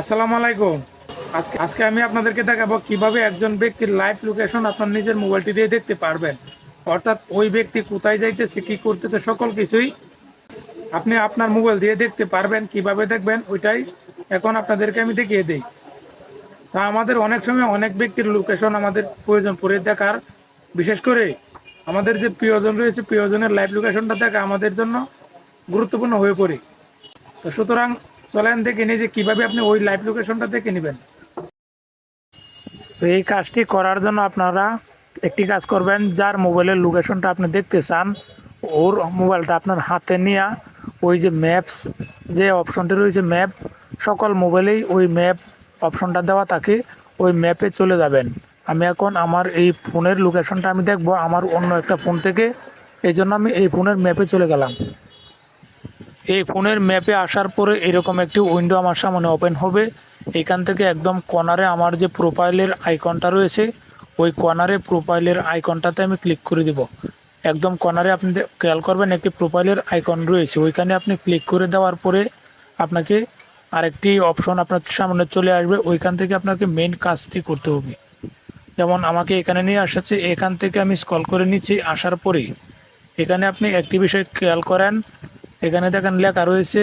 আসসালামু আলাইকুম। আজকে আজকে আমি আপনাদেরকে দেখাবো কীভাবে একজন ব্যক্তির লাইভ লোকেশন আপনার নিজের মোবাইলটি দিয়ে দেখতে পারবেন। অর্থাৎ ওই ব্যক্তি কোথায় যাইতেছে, কী করতেছে, সকল কিছুই আপনি আপনার মোবাইল দিয়ে দেখতে পারবেন, কীভাবে দেখবেন, ওইটাই এখন আপনাদেরকে আমি দেখিয়ে দিই। তা আমাদের অনেক সময় অনেক ব্যক্তির লোকেশন আমাদের প্রয়োজন পড়ে দেখার। বিশেষ করে আমাদের যে প্রিয়জন রয়েছে, প্রিয়জনের লাইভ লোকেশনটা দেখা আমাদের জন্য গুরুত্বপূর্ণ হয়ে পড়ে। তো সুতরাং চলেন দেখে নিই যে কীভাবে আপনি ওই লাইভ লোকেশনটা দেখে নেবেন। এই কাজটি করার জন্য আপনারা একটি কাজ করবেন, যার মোবাইলের লোকেশনটা আপনি দেখতে চান, ওর মোবাইলটা আপনার হাতে নিয়ে ওই যে ম্যাপস যে অপশনটি রয়েছে ম্যাপ সকল মোবাইলেই ওই ম্যাপ অপশনটা দেওয়া থাকে, ওই ম্যাপে চলে যাবেন। আমি এখন আমার এই ফোনের লোকেশনটা আমি দেখব, আমার অন্য একটা ফোন থেকে, এই জন্য আমি এই ফোনের ম্যাপে চলে গেলাম। এই ফোনের ম্যাপে আসার পরে এরকম একটি উইন্ডো আমার সামনে ওপেন হবে। এখান থেকে একদম কর্নারে আমার যে প্রোফাইলের আইকনটা রয়েছে, ওই কর্নারে প্রোফাইলের আইকনটাতে আমি ক্লিক করে দিব। একদম কর্নারে আপনি খেয়াল করবেন একটি প্রোফাইলের আইকন রয়েছে। ওইখানে আপনি ক্লিক করে দেওয়ার পরে আপনাকে আরেকটি অপশন আপনার সামনে চলে আসবে। ওইখান থেকে আপনাকে মেন কাজটি করতে হবে। যেমন আমাকে এখানে নিয়ে আসাচ্ছে এখান থেকে আমি স্কল করে নিচ্ছি। আসার পরেই এখানে আপনি একটি বিষয় খেয়াল করেন এখানে দেখেন লেখা রয়েছে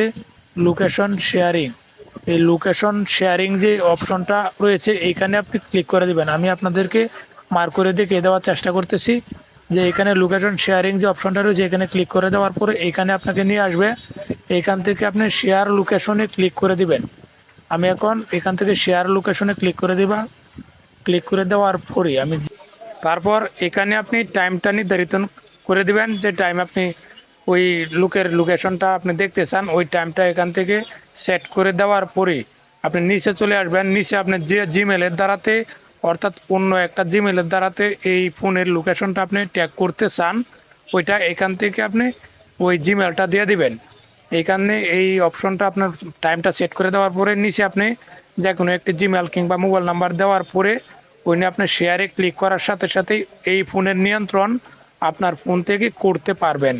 লোকেশন শেয়ারিং এই লোকেশন শেয়ারিং যে অপশনটা রয়েছে, এইখানে আপনি ক্লিক করে দিবেন। আমি আপনাদেরকে মার্ক করে দেখিয়ে দেওয়ার চেষ্টা করতেছি যে এখানে লোকেশন শেয়ারিং যে অপশনটা রয়েছে, এখানে ক্লিক করে দেওয়ার পরে এখানে আপনাকে নিয়ে আসবে। এখান থেকে আপনি শেয়ার লোকেশনে ক্লিক করে দিবেন। আমি এখন এখান থেকে শেয়ার লোকেশনে ক্লিক করে দিবা। ক্লিক করে দেওয়ার পরে আমি তারপর এখানে আপনি টাইমটা নির্ধারিত করে দিবেন যে টাইম আপনি ওই লুকের লোকেশনটা আপনি দেখতে চান, ওই টাইমটা এখান থেকে সেট করে দেওয়ার পরে আপনি নিচে চলে আসবেন। নিচে আপনি যে জিমেলের দ্বারাতে, অর্থাৎ অন্য একটা জিমেলের দ্বারাতে এই ফোনের লোকেশনটা আপনি ট্যাগ করতে চান, ওইটা এখান থেকে আপনি ওই জিমেলটা দিয়ে দিবেন। এইখানে এই অপশনটা আপনার টাইমটা সেট করে দেওয়ার পরে নিচে আপনি যে কোনো একটি জিমেল কিংবা মোবাইল নাম্বার দেওয়ার পরে ওই নিয়ে আপনি শেয়ারে ক্লিক করার সাথে সাথেই এই ফোনের নিয়ন্ত্রণ আপনার ফোন থেকে করতে পারবেন।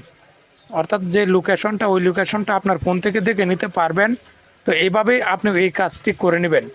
অর্থাৎ যে লোকেশনটা ওই লোকেশনটা আপনার ফোন থেকে দেখে নিতে পারবেন। তো এইভাবেই আপনি এই কাজটি করে নেবেন।